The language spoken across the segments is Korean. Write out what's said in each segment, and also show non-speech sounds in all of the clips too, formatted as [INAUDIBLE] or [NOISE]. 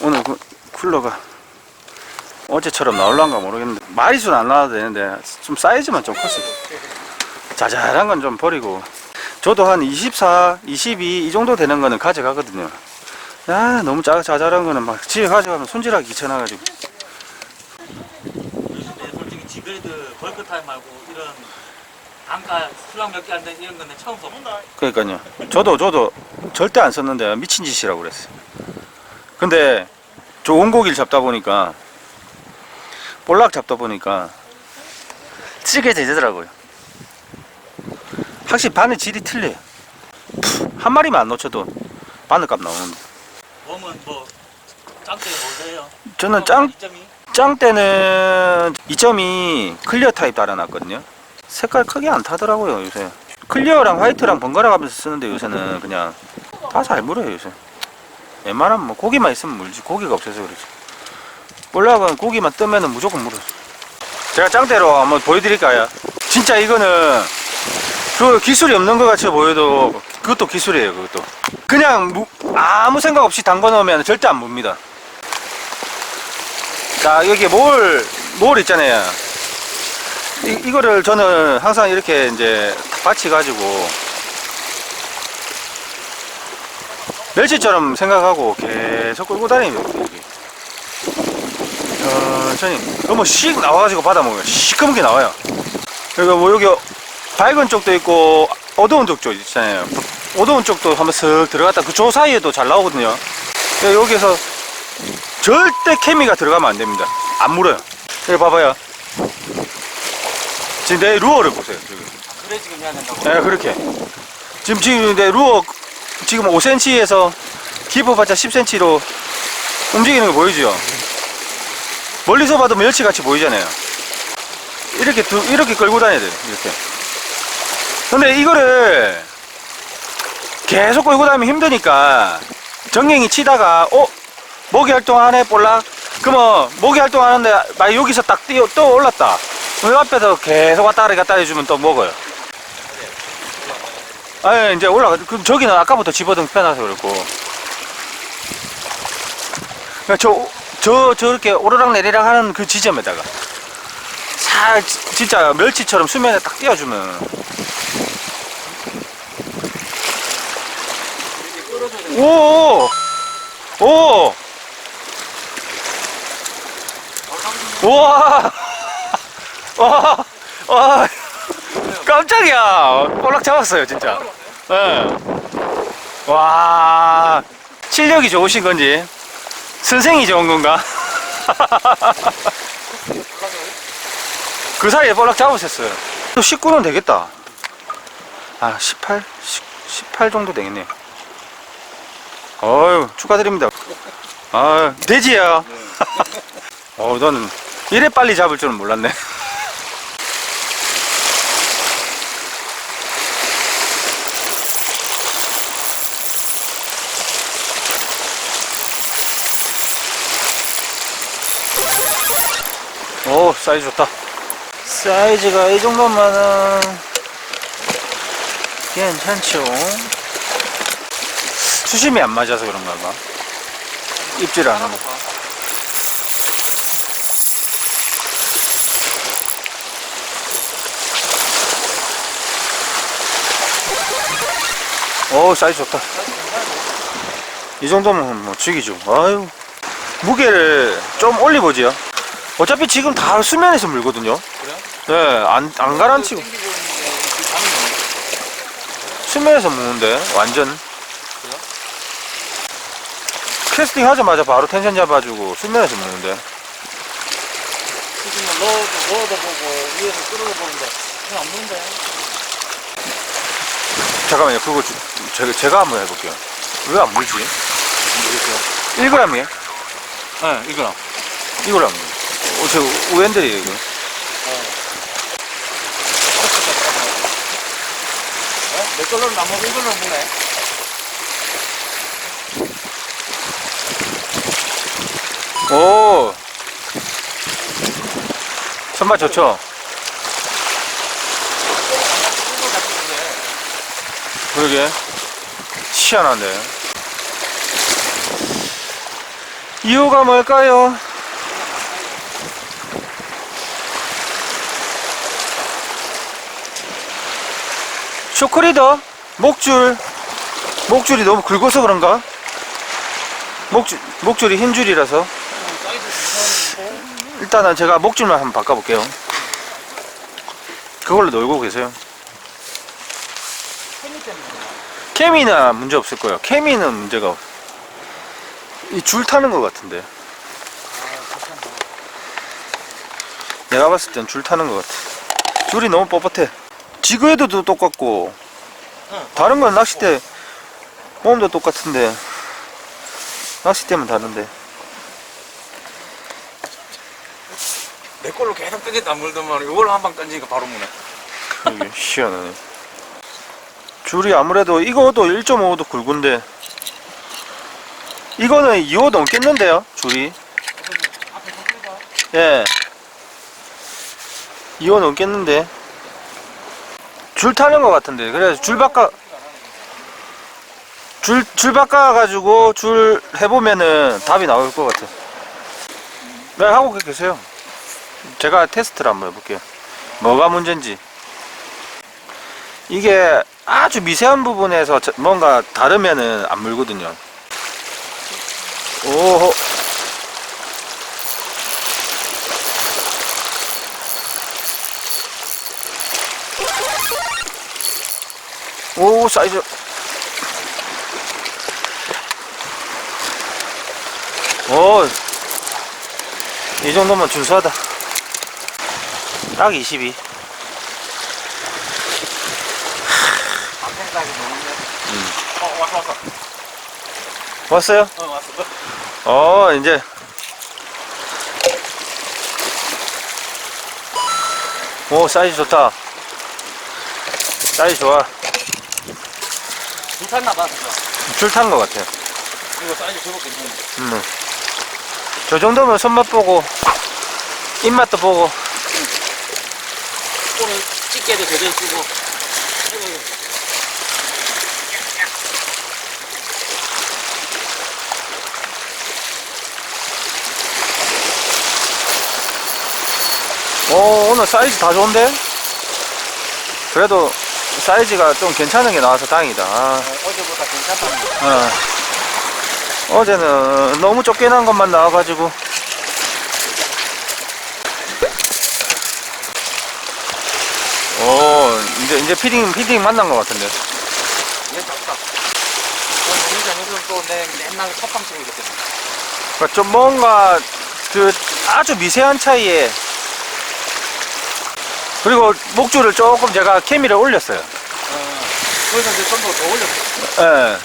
오늘 그 쿨러가 어제처럼 나올란가 모르겠는데 마리수는 안 나와도 되는데 좀 사이즈만 좀 컸어. 자잘한 건 좀 버리고. 저도 한 24, 22 이 정도 되는 거는 가져가거든요. 야 너무 자, 자잘한 거는 막 집에 가져가면 손질하기 귀찮아가지고. 요즘에 솔직히 지그레드 벌크 타임 말고 이런 단가 수량 몇개 안 되는 이런 거는 처음 써본다. 그러니까요. 저도 저도 절대 안 썼는데 미친 짓이라고 그랬어요 근데 좋은 고기를 잡다 보니까 볼락 잡다 보니까 쓰게 되더라고요. 확실히 바늘 질이 틀려요. 푸, 한 마리만 안 놓쳐도 바늘값 나오는데. 웜은 뭐 짱대가 뭘래요? 저는 짱, 점이? 짱 때는 2점이 클리어 타입 달아놨거든요. 색깔 크게 안 타더라고요 요새. 클리어랑 화이트랑 번갈아 가면서 쓰는데 요새는 그냥 다 잘 물어요 요새 웬만하면 뭐 고기만 있으면 물지. 고기가 없어서 그렇지. 볼락은 고기만 뜨면은 무조건 물어. 제가 짱대로 한번 보여드릴까요? 진짜 이거는 그 기술이 없는 것 같이 보여도 그것도 기술이에요 그것도. 그냥 무- 아무 생각 없이 담궈 놓으면 절대 안 뭅니다. 자 여기 몰, 몰 있잖아요. 이, 이거를 저는 항상 이렇게 이제 받치 가지고 멸치처럼 생각하고 계속 끌고 다닙니다 여기. 천천히 너무 씩 나와가지고 받아 먹어요 시커멓게 나와요 그리고 뭐 여기 밝은 쪽도 있고 어두운 쪽도 있잖아요 어두운 쪽도 한번 슥 들어갔다 그 조 사이에도 잘 나오거든요 여기서 절대 케미가 들어가면 안 됩니다. 안 물어요. 여기 봐봐요. 지금 내 루어를 보세요. 지금. 그래 지금 해야 된다고. 네, 그렇게. 지금 지금 내 루어 지금 5cm에서 깊어봤자 10cm로 움직이는 거 보이죠? 멀리서 봐도 멸치 같이 보이잖아요. 이렇게 두, 이렇게 끌고 다녀야 돼요. 이렇게. 근데 이거를 계속 끌고 다니면 힘드니까 정갱이 치다가 어 모기 활동하네 볼락 그러면 모기 활동하는데 막 여기서 딱 뛰어 또 올랐다 그 앞에서 계속 왔다 갔다 해주면 또 먹어요 아 이제 올라가 그럼 저기는 아까부터 집어등 펴놔서 그렇고 그러니까 저, 저 저렇게 오르락 내리락 하는 그 지점에다가 살 지- 진짜 멸치처럼 수면에 딱 띄워주면 오! 오! 우와! [LAUGHS] 와! 와! 깜짝이야! 볼락 잡았어요, 진짜. 예. 와! 실력이 좋으신 건지, 선생이 좋은 건가? [LAUGHS] 그 사이에 볼락 잡으셨어요. 19는 되겠다. 아, 18? 18 정도 되겠네요. 어유 축하드립니다. 아 돼지야. [LAUGHS] 어 너는 이래 빨리 잡을 줄은 몰랐네. 오 사이즈 좋다. 사이즈가 이 정도면은 괜찮죠. 수심이 안 맞아서 그런가 봐. 입질 안 하고. 오, 사이즈 좋다. 이 정도면 뭐 죽이죠. 아유. 무게를 좀 올려보지요. 어차피 지금 다 수면에서 물거든요. 그래요? 네, 안, 안 가라앉히고. 땡기고 있는데 감이 수면에서 무는데, 완전. 캐스팅 하자마자 바로 텐션 잡아주고 수면에서 무는데. 지금 넣어도 넣어도 보고 위에서 끌어도 보는데 그냥 안 보는데. 잠깐만요, 그거 주, 제가, 제가 한번 해볼게요. 왜 안 물지? 모르겠어요. 1g이에요? 네, 이거랑. 1g. 어, 저 우엔들이에요, 이거. 내 걸로는 안 먹고 이걸로 보네. 오! 손맛 좋죠? 그러게. 희한한데. 이유가 뭘까요? 쇼크리더 목줄 목줄이 너무 굵어서 그런가? 목줄 목줄이 흰 줄이라서 일단은 제가 목줄만 한번 바꿔볼게요. 그걸로 놀고 계세요. 케미는 문제 없을 거예요. 케미는 문제가 없. 이줄 타는 것 같은데. 내가 봤을 땐 줄 타는 것 같아. 줄이 너무 뻣뻣해. 지그헤드도 똑같고, 다른 건 낚싯대 모음도 똑같은데, 낚싯대만 다른데. 내 걸로 계속 던졌다 물더만 이걸로 한 방 던지니까 바로 무네. 이게 희한하네. 줄이 아무래도 이거도 1.5도 굵은데, 이거는 2호 넘겠는데요, 줄이. 예. 2호 넘겠는데. 줄 타는 것 같은데. 그래서 줄 바꿔, 줄, 줄 바꿔가지고 줄 해보면은 답이 나올 것 같아. 네, 하고 계세요. 제가 테스트를 한번 해볼게요. 뭐가 문제인지. 이게 아주 미세한 부분에서 저- 뭔가 다르면은 안 물거든요. 오호. 오, 사이즈. 오, 이 정도면 준수하다. 딱 22. 방생각이 너무. 어 왔어 왔어. 왔어요? 어 왔어. 어, 이제. 오, 사이즈 좋다. 사이즈 좋아. 괜찮나 봐 진짜. 줄탄 것 같아요. 이거 사이즈 제법 괜찮네. 음. 저 정도면 손맛 보고, 입맛도 보고, 오늘 집게도 제대로 쓰고. 오, 오늘 사이즈 다 좋은데? 그래도 사이즈가 좀 괜찮은 게 나와서 다행이다. 아, 어, 어제보다 괜찮다는 거. 어. 어제는 너무 쫓겨난 것만 나와가지고. 오, 이제, 이제 피딩, 피딩 만난 것 같은데. 얘 작다. 요즘 또내 맨날 첫방 있기 때문에. 그러니까 좀 뭔가 그 아주 미세한 차이에 그리고 목줄을 조금 제가 케미를 올렸어요. 어, 그래서 이제 좀더 더 올렸어. 예.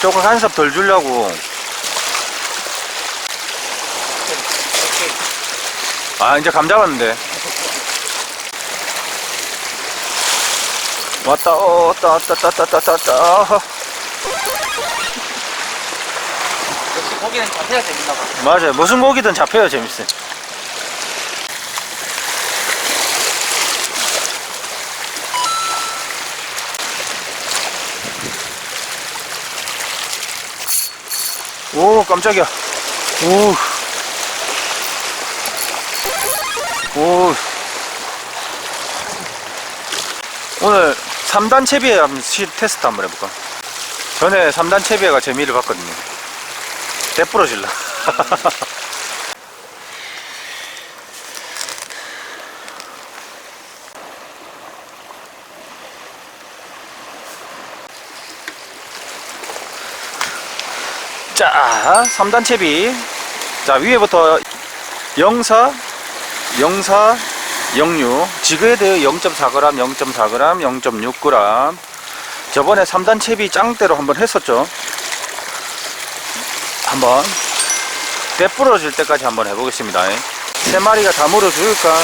조금 간섭 덜 주려고. 오케이. 아, 이제 감 잡았는데. 왔다, 어, 왔다, 왔다, 왔다, 왔다, 왔다, 왔다. 역시 고기는 잡혀야 재밌나 봐. 맞아요. 무슨 고기든 잡혀야 재밌어요. 오, 깜짝이야. 오. 오. 오늘 3단 채비에 한번 시- 테스트 한번 해볼까? 전에 3단 채비가 재미를 봤거든요. 대부러질라. [LAUGHS] 자, 3단 채비. 자, 위에부터 04, 04, 06, 지그헤드 0.4g, 0.4g, 0.6g. 저번에 3단 채비 짱대로 한번 했었죠. 한번 배 부러질 때까지 한번 해보겠습니다. 세 마리가 다 물어 죽을까?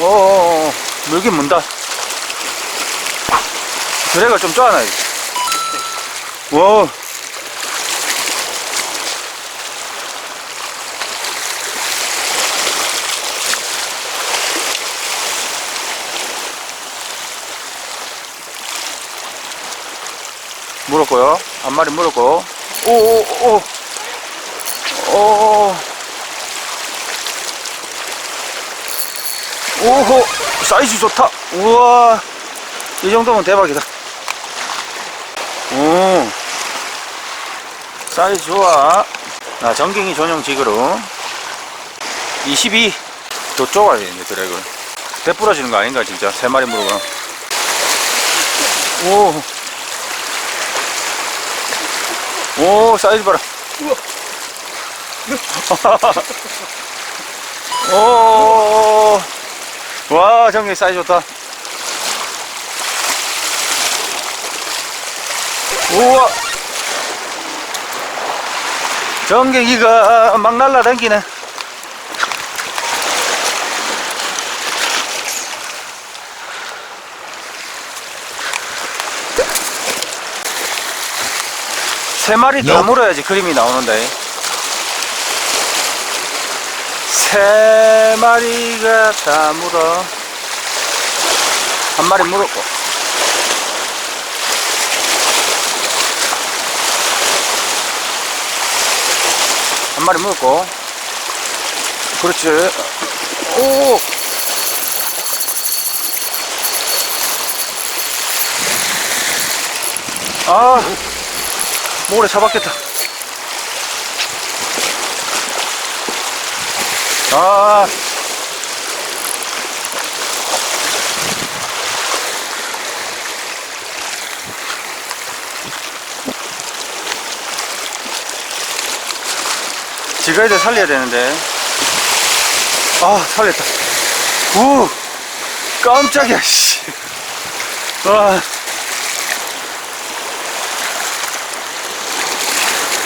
오, 물긴 문다. 드랙을 좀 쪼아놔야지. 와. 물었고요. 한 마리 물었고. 오 오 오. 오. 오호 사이즈 좋다. 우와. 이 정도면 대박이다. 오 사이즈 좋아. 나 전갱이 전용 지그로 22 더 좁아야 되는데 드랙을 대 부러지는 거 아닌가 진짜? 세 마리 물어가 오. 오, 사이즈 봐라. 오. 와, 정리 사이즈 좋다. 우와. 전갱이가 막 날라다니네. 세 마리 다 물어야지 그림이 나오는데. 세 마리가 다 물어. 한 마리 물었고. 한 마리 물었고. 그렇지. 오! 아! 모래 잡았겠다. 아. 지가이들 살려야 되는데. 아, 살렸다. 우! 깜짝이야, 씨. 아.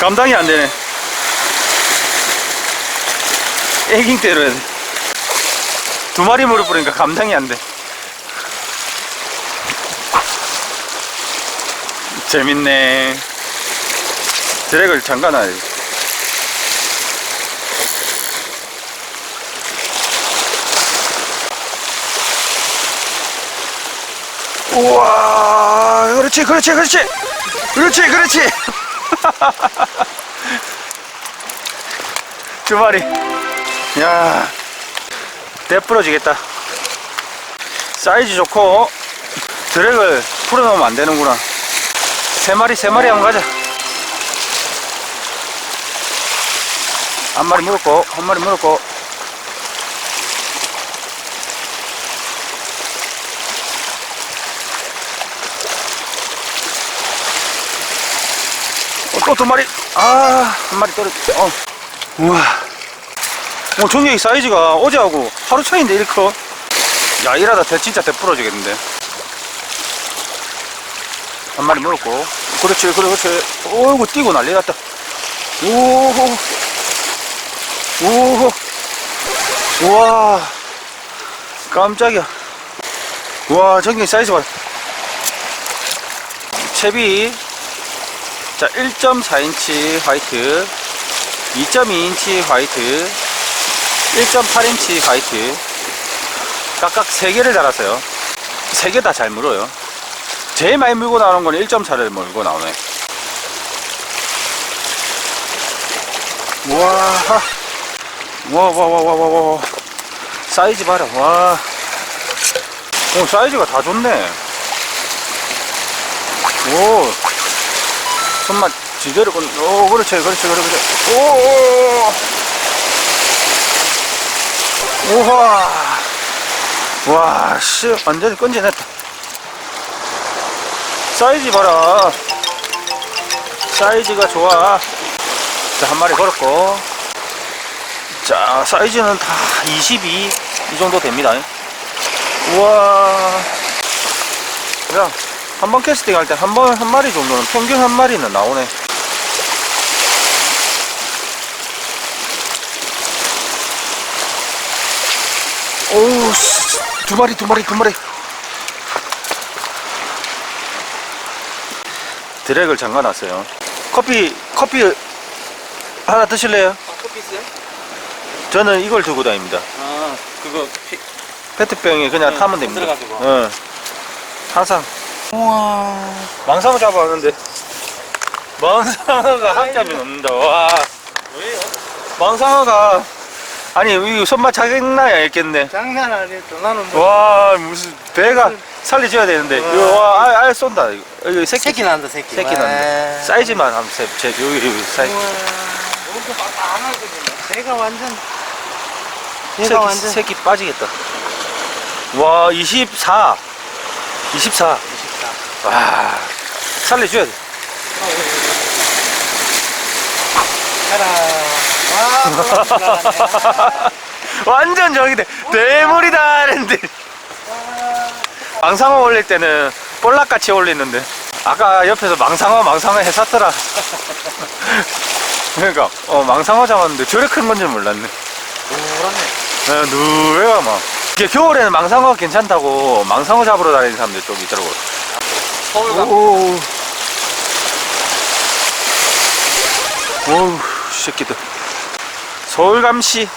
감당이 안 되네. 애깅 때려야 돼. 두 마리 물을 뿌리니까 감당이 안 돼. 재밌네. 드랙을 잠가놔야 돼. 우와, 그렇지, 그렇지, 그렇지. 그렇지, 그렇지. [LAUGHS] 두 마리. 야, 대 부러지겠다. 사이즈 좋고, 드랙을 풀어놓으면 안 되는구나. 세 마리, 세 마리 한번 가자. 한 마리 물었고, 한 마리 물었고. 어, 또두 마리. 아, 한 마리 떨어졌 어. 우와. 뭐, 종이 사이즈가 어제하고 하루 차이인데, 이렇게 커. 야, 이러다 대, 진짜 대 부러지겠는데. 한 마리 물었고. 그렇지, 그렇지. 어이구, 뛰고 난리 났다. 오호. 오호. 우와. 깜짝이야. 우와, 전기 사이즈 봐. 채비. 자, 1.4인치 화이트, 2.2인치 화이트, 1.8인치 화이트. 각각 3개를 달았어요. 3개 다 잘 물어요. 제일 많이 물고 나오는 건 1.4를 물고 나오네. 와, 와, 와, 와, 와, 와, 와, 와. 사이즈 봐라, 와. 오, 사이즈가 다 좋네. 오, 손맛 지대로 건, 오, 그렇지, 그렇지, 그렇지. 오, 오, 우와. 와, 씨, 완전히 건져냈다. 사이즈 봐라. 사이즈가 좋아. 자, 한 마리 걸었고. 자, 사이즈는 다 22, 이 정도 됩니다. 우와. 야, 한 번 캐스팅 할 때 한 번 한 마리 정도는 평균 한 마리는 나오네. 오우, 씨, 두 마리, 두 마리, 두 마리. 드랙을 잠가놨어요. 커피, 커피 하나 드실래요? 아, 커피스요? 저는 이걸 들고 다닙니다. 아, 그거 피, 페트병에 그냥 네, 타면 됩니다. 들어가지고. 응. 항상. 우와. 망상을 잡아왔는데. 망상어가 한 겹이 넘는다. 와. 왜요? 망상어가 아니 이 손맛 장난이 아니겠네. 장난 아니에요. 나는 뭐 와 무슨 배가 살려줘야 되는데 이거 와 아예, 아예 쏜다 이거 여기 새끼 새끼 난다 새끼. 새끼 난다 사이즈만 한번 세, 제 여기 여기 사이즈 우와. 이렇게 막막하거든요. 배가 완전. 배가 새끼, 완전. 새끼 빠지겠다 와24 24 와. 살려줘야 돼. 가라. 와, 올라가네. 완전 저기네 대물이다 했는데. 망상어 올릴 때는 볼락같이 올리는데. 아까 옆에서 망상어 망상어 해샀더라. [LAUGHS] 그러니까 어 망상어 잡았는데 저래 큰 건지 몰랐네. 노랗네. 어, 누에가 막. 이게 겨울에는 망상어 괜찮다고 망상어 잡으러 다니는 사람들 좀 있더라고 서울가. 오. 오우, 새끼들. 서울감시.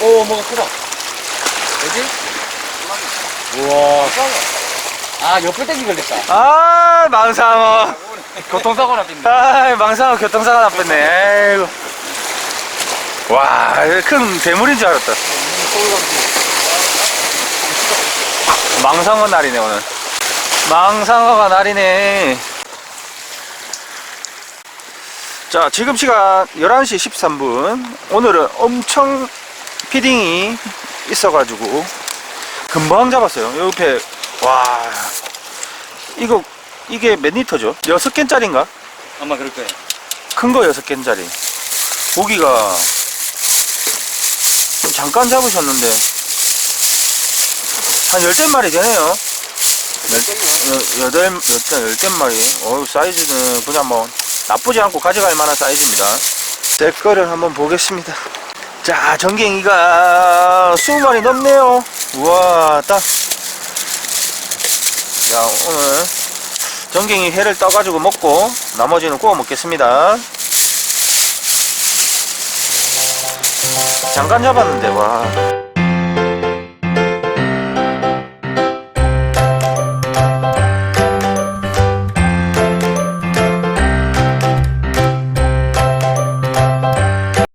오, 뭐가 크다. 뭐지? 우와. 아, 옆불떼기 걸렸다. 아, 망상어. 교통사고 났습니다. 아, 망상어 교통사고. 에이구. 와, 큰 대물인 줄 알았다. 망상어 날이네, 오늘. 망상어가 날이네. 자, 지금 시간 11시 13분. 오늘은 엄청 피딩이 있어 가지고, 금방 잡았어요. 옆에, 와. 이거, 이게 몇 리터죠? 6개짜리인가? 아마 그럴 거예요. 큰 거 6개짜리. 고기가, 좀 잠깐 잡으셨는데, 한 열댓 마리 되네요. 열, 여덟, 여덟, 열댓 마리. 어우, 사이즈는 그냥 뭐, 나쁘지 않고 가져갈 만한 사이즈입니다. 제 거를 한번 보겠습니다. 자, 전갱이가 20마리 넘네요. 우와, 딱. 자, 오늘 전갱이 회를 떠가지고 먹고, 나머지는 구워 먹겠습니다. 잠깐 잡았는데, 와.